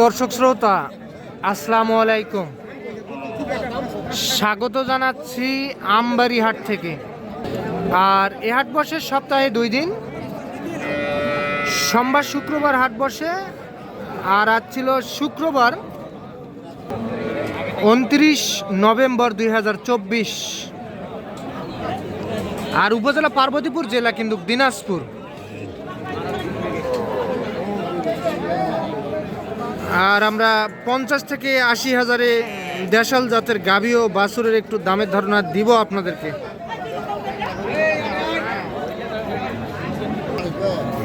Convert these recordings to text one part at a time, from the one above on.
দর্শক শ্রোতা, আসসালামু আলাইকুম। স্বাগত জানাচ্ছি আমবাড়ি হাট থেকে। আর এ হাট বসে সপ্তাহে দুই দিন। সোমবার, শুক্রবার হাট বসে। আর আজ ছিল শুক্রবার, উনত্রিশ নভেম্বর দুই হাজার চব্বিশ। আর উপজেলা পার্বতীপুর জেলা কিন্তু দিনাজপুর। আর আমরা পঞ্চাশ থেকে আশি হাজারে দেশাল জাতের গাভী ও বাছুরের একটু দামের ধারণা দিব আপনাদেরকে।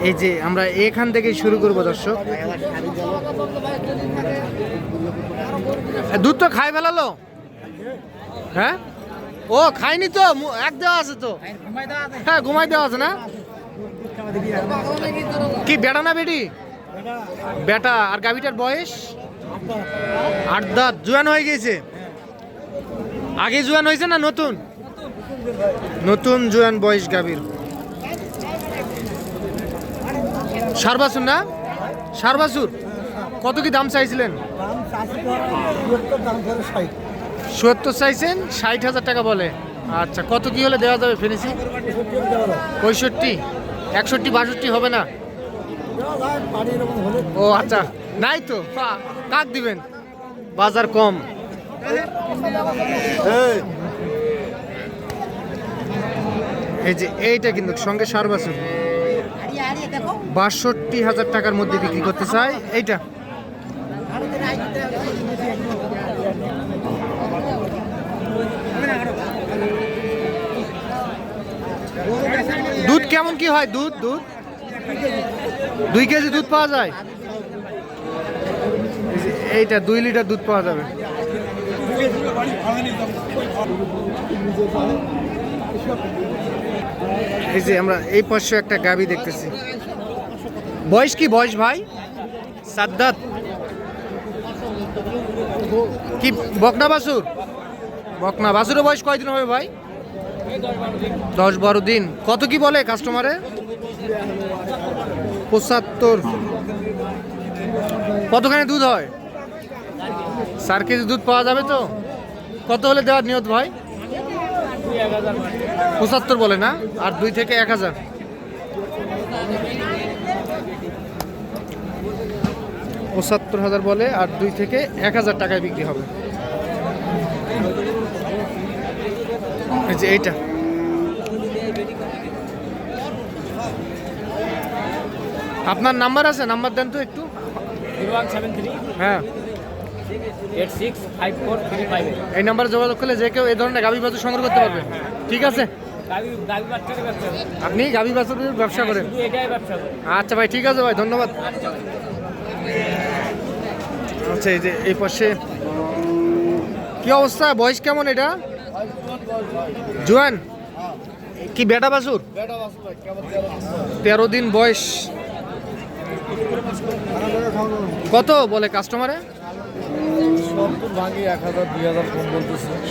এই যে আমরা এখান থেকে শুরু করব, দর্শক। দুধ তো খাই ফেলালো? হ্যাঁ? ও, খাইনি তো এক দেওয়া আছে তো। হ্যাঁ ঘুমাই দেওয়া আছে না? কি বেটা না বেটি বেটা, আর গাভিটার বয়স? আট দাঁত। জোয়ান হয়ে গেছে আগে জোয়ান হয়েছে না নতুন? নতুন জোয়ান বয়স গাভীর। সারবাসুর না? সারবাসুর কত কি দাম চাইছিলেন? সত্তর চাইছেন, ষাট হাজার টাকা বলে। আচ্ছা কত কি হলে দেওয়া যাবে ফিনিশিং পঁয়ষট্টি, একষট্টি, বাষট্টি হবে না? ও আচ্ছা নাই তো কাক দিবেন? বাজার কম। এই যে এইটা কিন্তু সঙ্গে সার বাছুর। বাষট্টি হাজার টাকার মধ্যে বিক্রি করতে চাই এইটা। দুধ কেমন কি হয় দুধ দুধ? দুই কেজি দুধ পাওয়া যায়? এইটা দুই লিটার দুধ পাওয়া যাবে। এই যে আমরা এই পাশে একটা গাবি দেখতেছি। বয়স কি বয়স ভাই? সাদ্দাত। কি, বকনা বাসুর বকনা বাসুরের বয়স কয়দিন হবে ভাই? দশ বারো দিন। কত কি বলে কাস্টমারে পঁচাত্তর। কতখানি দুধ হয়? চার কেজি দুধ পাওয়া যাবে তো? কত হলে দেওয়ার নিয়ত ভাই? পঁচাত্তর বলে না? আর দুই থেকে এক হাজার। পঁচাত্তর হাজার বলে আর দুই থেকে এক হাজার টাকায় বিক্রি হবে। এই যে এইটা। আপনার নাম্বার আছে? নাম্বার দেন তো একটু। হ্যাঁ। এই নাম্বারে যোগাযোগ করলে যে কেউ এই ধরনের গাভী বাছুর সংগ্রহ করতে পারবে। ঠিক আছে? আপনি গাভী বাছুরের ব্যবসা করেন। আচ্ছা ভাই, ঠিক আছে ভাই, ধন্যবাদ। আচ্ছা এই যে এই পাশে, কি অবস্থা? বয়স কেমন এটা? জোয়ান? কি বেটা বাছুর? তেরো দিন বয়স। কত বলে কাস্টমারে?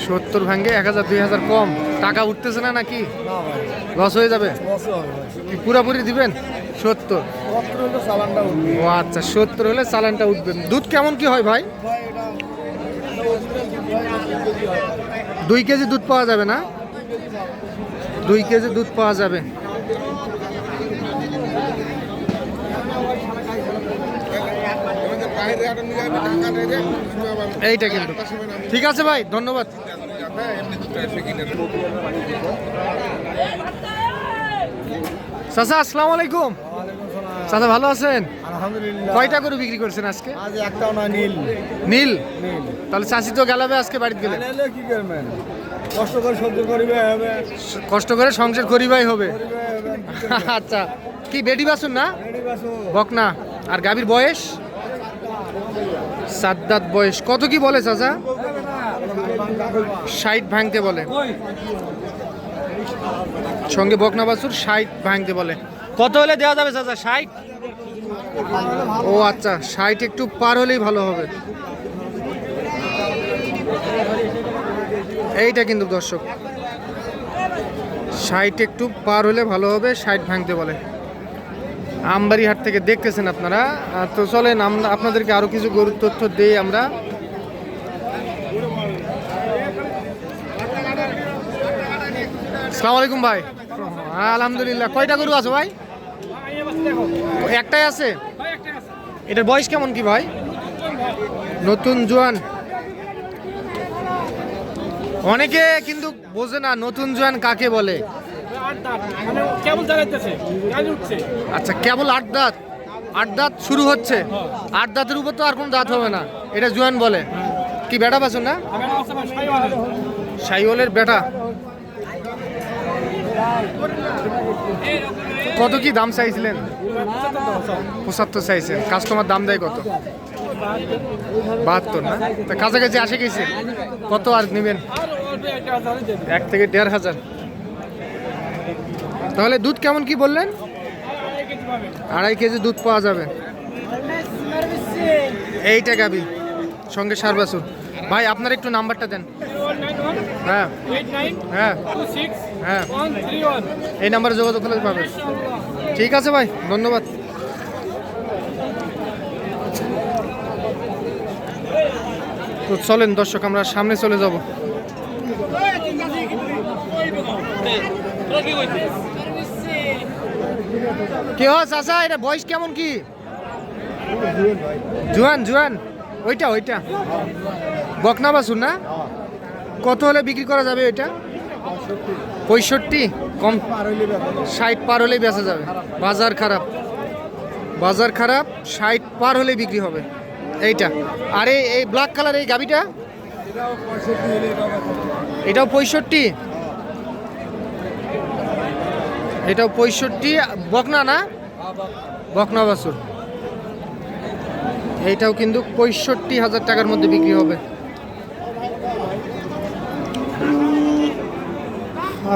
সত্তর ভাঙ্গে এক হাজার দুই হাজার কম টাকা উঠতেছে না নাকি? লস হয়ে যাবে? পুরাপুরি দিবেন? সত্তর। সত্তর হলে চালানটা ও আচ্ছা সত্তর হলে চালানটা উঠবেন দুধ কেমন কি হয় ভাই? দুই কেজি দুধ পাওয়া যাবে না? দুই কেজি দুধ পাওয়া যাবে। এইটা কিন্তু। ঠিক আছে ভাই ধন্যবাদ। চাচা আসসালামু আলাইকুম। চাচা ভালো আছেন? কয়টা করে বিক্রি করছেন আজকে? আজ একটাও না নীল। নীল? তাহলে চাষি তো গেলাবে আজকে বাড়িতে গেলে। কি করবেন? কষ্ট করে সহ্য করিবে হবে। কষ্ট করে সংসার করিবাই হবে। আচ্ছা কি বেডি বাসুন না? বাসু বকনা। আর গাভীর বয়স? সাদ্দাত বয়স। কত কি বলে চাচা? ষাট ভাঙতে বলে। সঙ্গে বকনা বাছুর ষাট ভাঙতে বলে। কত হলে দেওয়া যাবে চাচা, ষাট? ও আচ্ছা ষাট একটু পার হলেই ভালো হবে। এইটা কিন্তু দর্শক। ষাট একটু পার হলে ভালো হবে, ষাট ভাঙতে বলে। আমবাড়ি হাট থেকে দেখতেছেন আপনারা। তো চলেন, আমরা আপনাদেরকে আরও কিছু গরুর তথ্য দিই আমরা। সালাম আলাইকুম ভাই। হ্যাঁ আলহামদুলিল্লাহ, কয়টা গরু আছে ভাই? একটাই আছে? এটার বয়স কেমন কি ভাই? নতুন জোয়ান। অনেকে কিন্তু বোঝে না নতুন জোয়ান কাকে বলে। আচ্ছা কেবল আট দাঁত আট দাঁত শুরু হচ্ছে। আট দাঁতের উপর তো আর কোনো দাঁত হবে না এটা জোয়ান বলে। কি বেটা পাচ্ছ না? আমার আছে আমার সাইওয়াল সাইওলের বেটা। কত কি দাম চাইছিলেন? পঁচাত্তর চাইছেন। কাস্টমার দাম দেয় কত? বাহাত্তর না? তা কাছাকাছি আসে গেছে। কত আর নেবেন? এক থেকে দেড় হাজার। তাহলে দুধ কেমন কি বললেন? আড়াই কেজি দুধ পাওয়া যাবে। এইটা গাবি সঙ্গে সার বাছুর ভাই, আপনার একটু নাম্বারটা দেন। হ্যাঁ। হ্যাঁ। হ্যাঁ। এই নাম্বারে যোগাযোগ করলে পাবেন। ঠিক আছে ভাই, ধন্যবাদ। তো চলেন দর্শক, আমরা সামনে চলে যাব। কি চাচা? এটা বয়স কেমন কি? জুয়ান জুয়ান। ওইটা ওইটা। বকনা না? কত হলে বিক্রি করা যাবে ওইটা? পঁয়ষট্টি। কম ষাট পার হলেই বেচা যাবে। বাজার খারাপ। বাজার খারাপ, ষাট পার হলেই বিক্রি হবে। এইটা। আরে, এই ব্ল্যাক কালার এই গাবিটা? এটাও পঁয়ষট্টি। এটাও পঁয়ষট্টি বকনা না? বকনা বাছুর। এইটাও কিন্তু পঁয়ষট্টি হাজার টাকার মধ্যে বিক্রি হবে।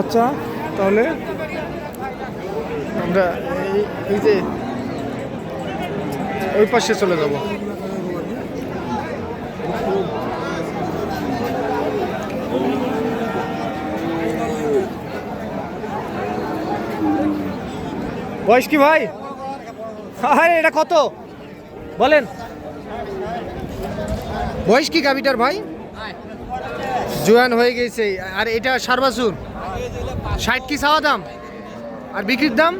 আচ্ছা তাহলে? আমরা এই এই যে ওই পাশে চলে যাব। বয়স কি ভাই? আরে, এটা কত? বলেন। বয়স কি গাবিটার ভাই? জোয়ান হয়ে গেছে। আর এটা সারবাসুর ষাট কি চাওয়া দাম? আর বিক্রির দাম?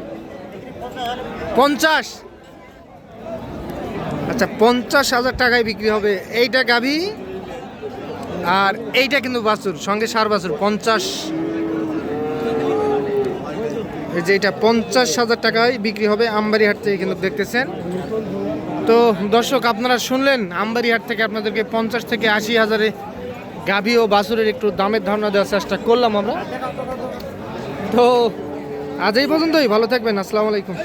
পঞ্চাশ। আচ্ছা পঞ্চাশ হাজার টাকায় বিক্রি হবে। এইটা গাভি আর এইটা কিন্তু বাছুর, সঙ্গে সার বাছুর, পঞ্চাশ। যে এটা পঞ্চাশ হাজার টাকায় বিক্রি হবে আমবাড়ি হাট থেকে কিন্তু দেখতেছেন। তো দর্শক, আপনারা শুনলেন আমবাড়ি হাট থেকে আপনাদেরকে পঞ্চাশ থেকে আশি হাজারে গাভী ও বাসুরের একটু দামের ধারণা দেওয়ার চেষ্টা করলাম আমরা। তো আজ এই পর্যন্তই, ভালো থাকবেন, আসসালামু আলাইকুম।